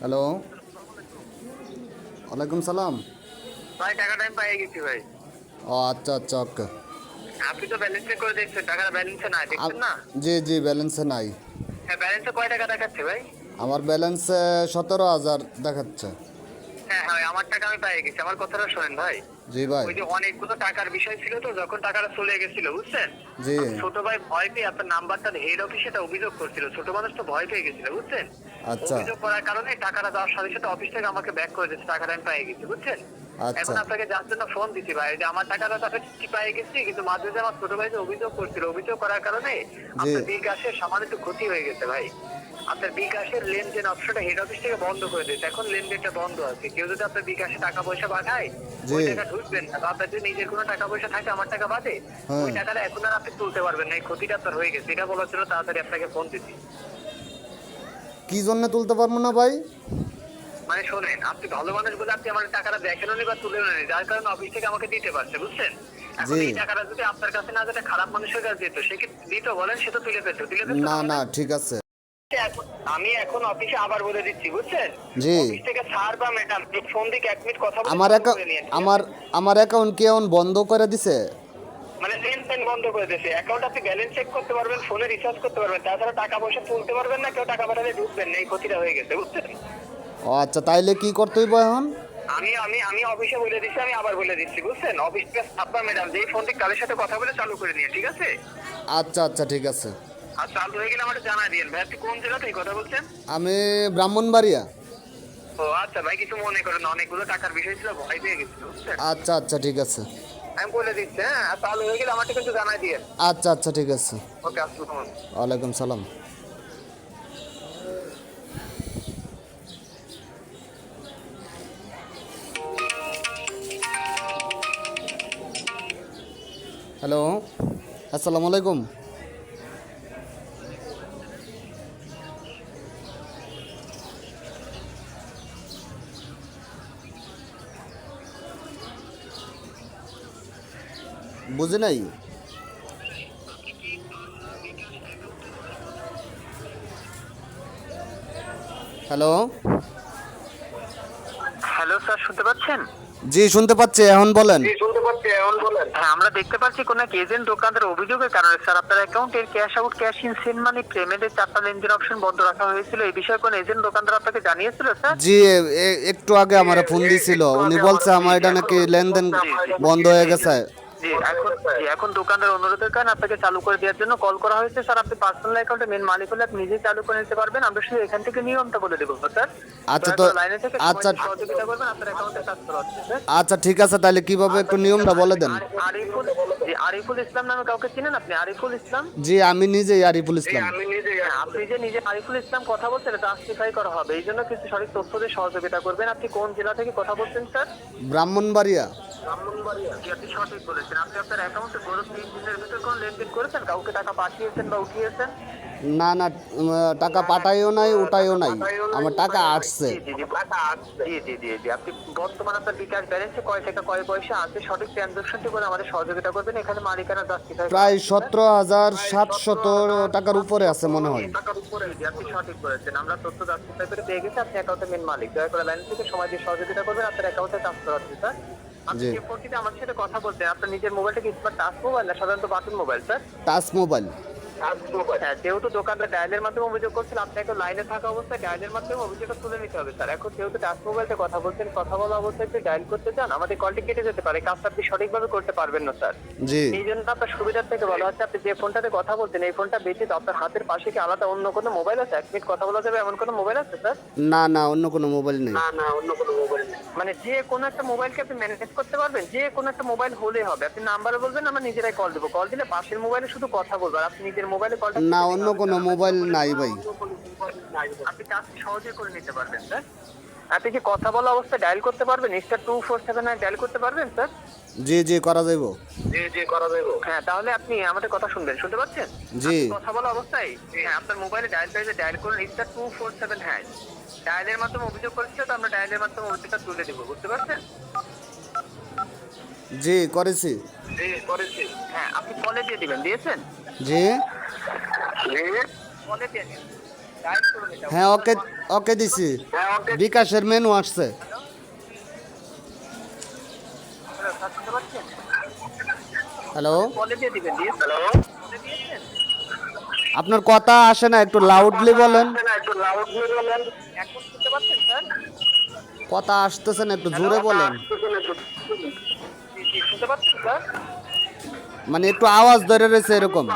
Hello. ওয়ালাইকুম সালাম। ভাই টাকাটা আমি পাই গেছি ভাই। ও আচ্ছা আচ্ছা ওকে। আপনি তো ব্যালেন্স চেক করে দেখছেন টাকাটা ব্যালেন্সে নাই দেখছেন না? জি জি ব্যালেন্সে নাই। হ্যাঁ ব্যালেন্সে কয় টাকা দেখাচ্ছে ভাই? আমার ব্যালেন্স সতেরো হাজার দেখাচ্ছে। হ্যাঁ হ্যাঁ আমার টাকা আমি পাই গেছি আমার কথাটা শোনেন ভাই। জি ভাই। ওই যে অনেকগুলো টাকার বিষয় ছিল তো যখন টাকাটা চলে গেছিল বুঝছেন? জি। ছোট ভাই ভয় পেয়ে আপনার নাম্বারটা হেড অফিসে এটা অভিযোগ করছিল। ছোট মানুষ তো ভয় পেয়ে গেছিল বুঝছেন? আচ্ছা। অভিযোগ করার কারণে টাকাটা দেওয়ার সাথে সাথে অফিস থেকে আমাকে ব্যাক করে দিচ্ছে টাকাটা আমি পাই গেছি বুঝছেন? আচ্ছা। এখন আপনাকে যার জন্য ফোন দিচ্ছি ভাই যে আমার টাকাটা তো আপনি ঠিক পাই গেছি কিন্তু মাঝে মাঝে আমার ছোট ভাই যে অভিযোগ করছিল অভিযোগ করার কারণে আপনার বিকাশের সামান্য একটু ক্ষতি হয়ে গেছে ভাই। আপনার বিকাশের লেনদেন অপশনটা হেড অফিস থেকে বন্ধ করে দিয়েছে। এখন লেনদেনটা বন্ধ আছে। কেউ যদি আপনার বিকাশে টাকা পয়সা পাঠায় ওই টাকা ঢুকবেন না। আপনার যদি নিজের কোনো টাকা পয়সা থাকে আমার টাকা বাদে হ্যাঁ। ওই টাকাটা এখন আর আপনি তুলতে পারবেন না। এই ক্ষতিটা আপনার হয়ে গেছে। এটা বলার জন্য তাড়াতাড়ি আপনাকে ফোন দিচ্ছি। কি জন্য তুলতে পারব না ভাই? মানে শোনেন আপনি ভালো মানুষ বলে আপনি আমার টাকাটা দেখেন নি বা তুলে নেন তার কারণে অফিস থেকে আমাকে দিতে পারছে বুঝছেন? এখন এই টাকাটা যদি আপনার কাছে না যেটা খারাপ মানুষের কাছে যেত সে কি দিত বলেন? সে তো তুলে পেত তুলে পেত না না ঠিক আছে। আমি এখন অফিসে আবার বলে দিচ্ছি বুঝছেন? জি। অফিস থেকে স্যার বা ম্যাডাম ফোন দিকে এক মিনিট কথা বলে আমার? আমার আমার অ্যাকাউন্ট কি এখন বন্ধ করে দিছে? মানে লেনদেন বন্ধ করে দিয়েছে। অ্যাকাউন্ট আপনি ব্যালেন্স চেক করতে পারবেন ফোনে রিচার্জ করতে পারবেন। তাছাড়া টাকা পয়সা তুলতে পারবেন না কেউ টাকা পাঠালে ঢুকবেন না। এই ক্ষতিটা হয়ে গেছে বুঝছেন? ও আচ্ছা তাইলে কি করতে হইব এখন? আমি আমি আমি অফিসে বলে দিচ্ছি আমি আবার বলে দিচ্ছি বুঝছেন? অফিস থেকে আপনার ম্যাডাম যেই ফোনটি কালের সাথে কথা বলে চালু করে নিয়ে ঠিক আছে? আচ্ছা আচ্ছা ঠিক আছে। আর চালু হয়ে গেলে আমাকে জানাই দিন ভাই আপনি কোন জেলা থেকে কথা বলছেন? আমি ব্রাহ্মণবাড়িয়া। ও আচ্ছা ভাই কিছু মনে করেন অনেকগুলো টাকার বিষয় ছিল ভয় পেয়ে গেছিল আচ্ছা আচ্ছা ঠিক আছে। আমি বলে দিচ্ছি হ্যাঁ আর চালু হয়ে গেলে আমাকে কিন্তু জানাই আচ্ছা আচ্ছা ঠিক আছে। ওকে আসসালাম ওয়ালাইকুম সালাম। হ্যালো আসসালামু আলাইকুম। বুঝে নাই? হ্যালো? হ্যালো স্যার শুনতে পাচ্ছেন? জি শুনতে পাচ্ছি এখন বলেন। হ্যাঁ আমরা দেখতে পাচ্ছি কোন এক এজেন্ট দোকানদার অভিযোগের কারণে স্যার আপনার অ্যাকাউন্টের cash out cash in send money পেমেন্টের চারটা লেনদেন অপশন বন্ধ রাখা হয়েছিল। এই বিষয়ে কোন এজেন্ট দোকানদার আপনাকে জানিয়েছিল স্যার? জি একটু আগে আমার ফোন দিছিল। উনি বলছে আমার এটা নাকি লেনদেন বন্ধ হয়ে গেছে। জি এখন জি, এখন দোকানদার অনুরোধের কারণে আপনাকে চালু করে দেওয়ার জন্য কল করা হয়েছে। স্যার আপনি পার্সোনাল অ্যাকাউন্টে মেন মালিক হলে আপনি নিজেই চালু করে নিতে পারবেন। আমরা শুধু এখান থেকে নিয়মটা বলে দেবো স্যার। আচ্ছা তো- লাইনে থেকে আচ্ছা। সহযোগিতা করবেন আপনার অ্যাকাউন্টে কাজ করা হচ্ছে আচ্ছা ঠিক আছে তাহলে কীভাবে একটু নিয়মটা বলে দেন? আরিফুল জি, আরিফুল ইসলাম নামে কাউকে চিনেন আপনি? আরিফুল ইসলাম? জি আমি নিজেই আরিফুল ইসলাম। হ্যাঁ, আপনি যে নিজে আরিফুল ইসলাম কথা বলছেন এটা জাস্টিফাই করা হবে। এই জন্য কিছু সঠিক তথ্য দিয়ে সহযোগিতা করবেন। আপনি কোন জেলা থেকে কথা বলছেন স্যার? ব্রাহ্মণবাড়িয়া। জি, আপনি সঠিক বলেছেন। আপনি আপনার অ্যাকাউন্টে গত তিন দিনের ভিতর কোনো লেনদেন করেছেন? কাউকে টাকা পাঠিয়েছেন বা উঠিয়েছেন? না না টাকা পাঠাইও নাই উঠাইও নাই। আমার টাকা আসছে। আপনি বর্তমানে আপনার বিকাশ ব্যালেন্সে কয় টাকা কয় পয়সা আছে? সঠিক ট্রানজাকশনটি করে আমাদের সহযোগিতা করবেন। এখানে মালিকানা জাস্টিফাই প্রায় সতেরো হাজার সাতশত টাকার উপরে আছে মনে হয়। টাকার উপরে। আপনি সঠিক করেছেন আমরা তথ্য জাস্টিফাই করে পেয়ে গেছি। আপনি অ্যাকাউন্টের মেন মালিক। দয়া করে লাইন থেকে সময় দিয়ে সহযোগিতা করবেন। আপনার অ্যাকাউন্টে স্যার আপনি যে ফোনটিতে আমার সাথে কথা বলতে আপনার নিজের মোবাইলটা কি স্মার্ট টাচ মোবাইল না সাধারণত button mobile sir touch mobile যেহেতু দোকানদার ডায়ালের মাধ্যমে অভিযোগ করছেন আপনাকে লাইনে থাকা অবস্থায় ডায়ালের মাধ্যমে অভিযোগটা তুলে নিতে হবে স্যার। এখন যেহেতু টাচ মোবাইলতে কথা বলছেন কথা বলা অবস্থায় যদি ডায়াল করতে চান আমাদের কলটি কেটে যেতে পারে কাজটা আপনি সঠিকভাবে করতে পারবেন না স্যার। জি। এই জন্য আপনার সুবিধার থেকে বলা হচ্ছে আপনি যে ফোনটাতে কথা বলছেন এই ফোনটা বেঁচে তো আপনার হাতের পাশে কি আলাদা অন্য কোনো মোবাইল আছে? এক মিনিট কথা বলা যাবে এমন কোনো মোবাইল আছে স্যার? না না অন্য কোনো মোবাইল নেই। না না অন্য কোনো মোবাইল নেই। মানে যে কোনো একটা মোবাইলকে আপনি ম্যানেজ করতে পারবেন যে কোনো একটা মোবাইল হলে হবে। আপনি নাম্বারে বলবেন আমরা নিজেরাই কল দেবো। কল দিলে পাশের মোবাইলে শুধু কথা বলব আর আপনি নিজের মোবাইলে কল না অন্য কোনো মোবাইল নাই ভাই। আপনি কাজটি সহজে করে নিতে পারবেন স্যার। আপনি কি কথা বলা অবস্থায় ডায়াল করতে পারবেন? Star two four seven dial করতে পারবেন স্যার? জি জি করা যাইব। জি জি করা যাবে হ্যাঁ তাহলে আপনি আমাদের কথা শুনবেন শুনতে পাচ্ছেন? জি। কথা বলা অবস্থায় হ্যাঁ আপনার মোবাইলে ডায়াল পেজে ডায়াল করুন স্টার টু ফোর সেভেন হ্যাঁ ডায়ালের মাধ্যমে অভিযোগ করেছিল তো আমরা ডায়ালের মাধ্যমে অভিযোগটা তুলে দেবো বুঝতে পারছেন? জি করেছি। জি করেছি। হ্যাঁ আপনি ফলে দিয়ে দিবেন দিয়েছেন? জি। হ্যাঁ ওকে ওকে দিছি। বিকাশের মেনু আসছে। হ্যালো, আপনার কথা আসে না একটু লাউডলি বলেন। কথা আসতেছে না একটু জোরে বলেন। শুনতে পাচ্ছেন স্যার মানে একটু আওয়াজ ধরে রয়েছে এরকম।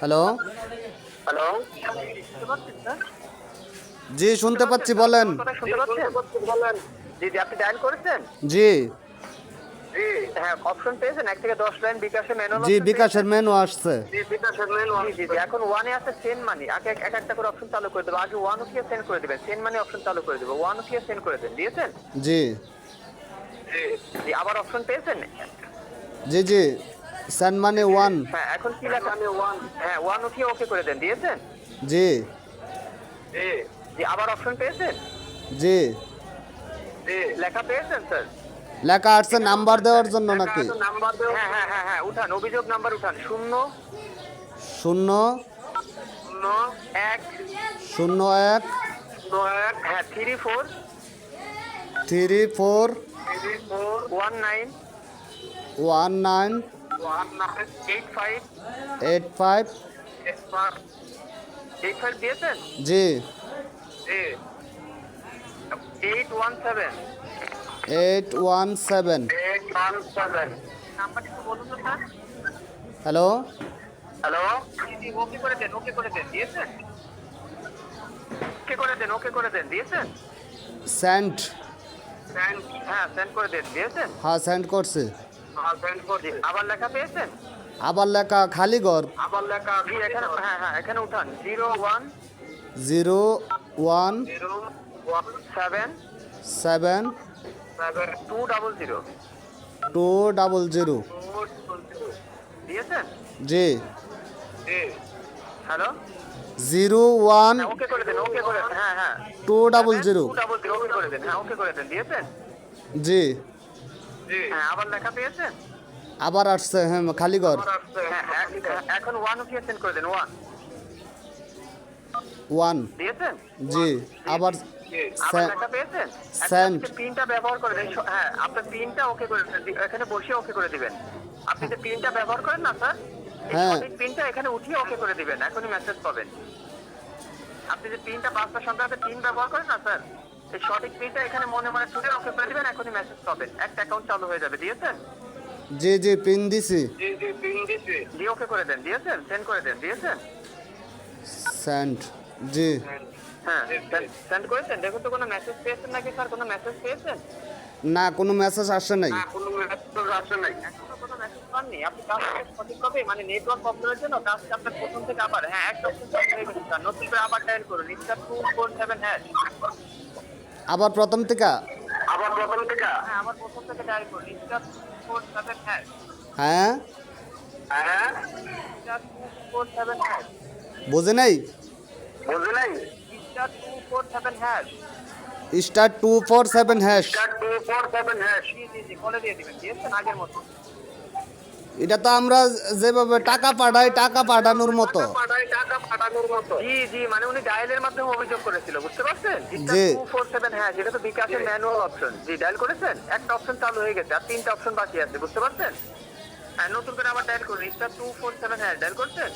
হ্যালো? জি শুনতে পাচ্ছি বলেন। জি জি আপনি ডায়াল করেছেন? জি। জি হ্যাঁ অপশন পেয়েছেন। এক থেকে দশ লাইন বিকাশে জি বিকাশের মেনু আসছে। জি বিকাশের মেনু জি জি জি এখন ওয়ানে আছে সেন্ড মানি আগে এক এক একটা করে অপশন চালু করে দেবো। আগে ওয়ান উঠিয়ে সেন্ড করে দেবেন? সেন্ড মানি অপশন চালু করে দেবো। ওয়ান উঠিয়ে সেন্ড করে দেন? দিয়েছেন? জি। জি আবার অপশন পেয়েছেন? জি জি সেন্ড মানি ওয়ান হ্যাঁ এখন কি লেখা? ওয়ান হ্যাঁ ওয়ান উঠিয়ে ওকে করে দেন দিয়েছেন? জি। জি জি আবার অপশন পেয়েছেন? জি। জি লেখা পেয়েছেন স্যার লেখা আসছে নাম্বার দেওয়ার জন্য নাকি? নাম্বার হ্যাঁ হ্যাঁ হ্যাঁ হ্যাঁ উঠান অভিযোগ নাম্বার উঠান শূন্য। শূন্য। শূন্য এক। শূন্য এক। শূন্য এক হ্যাঁ three four three four one nine one nine eight five eight five eight five দিয়েছেন? জি। Eight one seven eight one seven hello? Hello? Okay করে দেন ওকে করে দেন। দিয়েছেন? ওকে করে দেন ওকে করে দেন। দিয়েছেন? সেন্ট। সেন্ড হ্যাঁ সেন্ড করে দেন দিয়েছেন? হ্যাঁ সেন্ড করছে। হ্যাঁ সেন্ড করে দিন আবার লেখা পেয়েছেন? আবার লেখা খালি ঘর আবার লেখা এখানে হ্যাঁ হ্যাঁ এখানে উঠান। Zero one zero one zero one seven seven seven two double zero. Two double zero. দিয়েছেন? জি। জি। হ্যালো জিরো ওয়ান হ্যাঁ ওকে করে দেন ওকে করে হ্যাঁ হ্যাঁ। Two double zero. Double zero okay করে দেন হ্যাঁ ওকে করে দেন দিয়েছেন? জি। জি। হ্যাঁ আবার লেখা পেয়েছেন? আবার আসছে হ্যাঁ খালি ঘর হ্যাঁ এখন ওয়ান উঠিয়ে সেন্ড করে দেন ওয়ান ওয়ান। দিয়েছেন? জি আবার. পিনটা ব্যবহার করে দেন হ্যাঁ আপনার পিনটা ওকে করে। এখানে বসে ওকে করে দিবেন। আপনি যে পিনটা ব্যবহার করেন না স্যার হ্যাঁ। পিনটা এখানে উঠিয়ে ওকে করে দিবেন এখনই মেসেজ পাবেন। আপনি যে পিনটা পাঁচটা সংক্রান্ত পিন ব্যবহার করেন না স্যার? এই সঠিক পিনটা এখানে মনে মনে ওকে করে দিবেন এখনই মেসেজ পাবেন। একটা অ্যাকাউন্ট চালু হয়ে যাবে দিয়েছেন? জি জি পিন দিছি। জি জি পিন দিছি। দিয়ে ওকে করে দেন দিয়েছেন? সেন্ড করে দেন দিয়েছেন? সেন্ট জি। হ্যাঁ সেন্ড করেছেন? দেখুন তো কোনো মেসেজ পেয়েছেন নাকি স্যার? কোনো মেসেজ পেয়েছেন? না কোনো মেসেজ আসে নাই। কোনো মেসেজ আসে নাই। পাননি আপনি কাজটা সঠিকভাবে মানে নেটওয়ার্ক প্রবলেমের জন্য কাজটা আপনার প্রথম থেকে আবার হ্যাঁ হয়ে স্যার। নতুন করে আবার ডায়াল করুন। Star two four seven hash আবার প্রথম থেকে? আবার প্রথম থেকে? হ্যাঁ আবার প্রথম থেকে ডায়াল করুন। Star two four seven hash হ্যাঁ? হ্যাঁ? Star two four seven hash বুঝে নাই? বুঝে নাই? Star two four seven hash star two four seven hash star two four seven hash জি জি জি কলে দিয়ে দিবেন। দিয়েছেন আগের মতো। এটা তো আমরা যেভাবে টাকা পাঠাই টাকা পাঠানোর মতো। জি জি মানে উনি ডায়ালের মাধ্যমে অভিযোগ করেছিল বুঝতে পারছেন? জি। হ্যাঁ যেটা তো বিকাশের ম্যানুয়াল অপশন জি ডায়াল করেছেন? একটা অপশন চালু হয়ে গেছে আর তিনটা অপশন বাকি আছে বুঝতে পারছেন? হ্যাঁ নতুন করে আবার ডায়াল করুন স্টার টু ফোর সেভেন হ্যাঁ ডায়াল করছেন?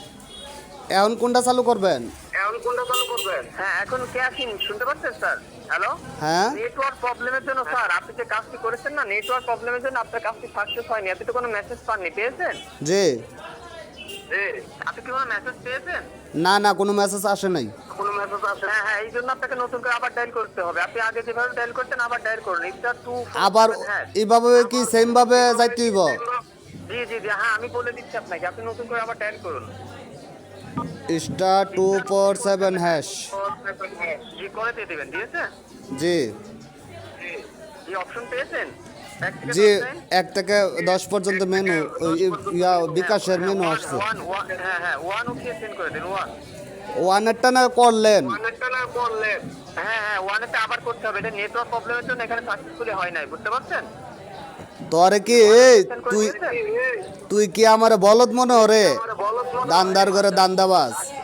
এখন কোনটা চালু করবেন? এখন কোনটা চালু করবেন? হ্যাঁ এখন ক্যাশিং শুনতে পাচ্ছেন স্যার? হ্যালো হ্যাঁ। নেটওয়ার্ক প্রবলেমের জন্য স্যার আপনি যে কাজটি করেছেন না নেটওয়ার্ক প্রবলেমের জন্য আপনার কাজটি সাকসেস হয়নি। আপনি তো কোনো মেসেজ পাননি পেয়েছেন? জি। আপনি কি কোনো মেসেজ পেয়েছেন? না না কোনো মেসেজ আসে নাই। কোনো মেসেজ আসে হ্যাঁ হ্যাঁ এই জন্য আপনাকে নতুন করে আবার ডায়াল করতে হবে। আপনি আগে যেভাবে ডায়াল করতেন আবার ডায়াল করুন। স্টার টু আবার এইভাবে কি সেম ভাবে যাইতে হইব? জি জি জি হ্যাঁ আমি বলে দিচ্ছি আপনাকে আপনি নতুন করে আবার ডায়াল করুন। Star two four seven hash. জি করে দিয়ে দিবেন দিয়েছে জি। জি অপশন পেয়েছেন? এক থেকে জি দশ এক থেকে দশ পর্যন্ত মেনু ইয়া বিকাশের মেনু হ্যাঁ, আসছে। ওয়ান ওয়ান হ্যাঁ হ্যাঁ ওয়ান করে দিন ওয়ান ওয়ানেরটা না করলেন ওয়ানেরটা না করলেন হ্যাঁ হ্যাঁ ওয়ানেরটা আবার করতে হবে এটা নেটওয়ার্ক প্রবলেমের জন্য এখানে সাকসেসফুলি হয় নাই বুঝতে পারছেন? তোরে কি? তুই তুই কি আমার বলদ মনে হরে দান দার করে দান্দার দাবাস দান্দাবাজ।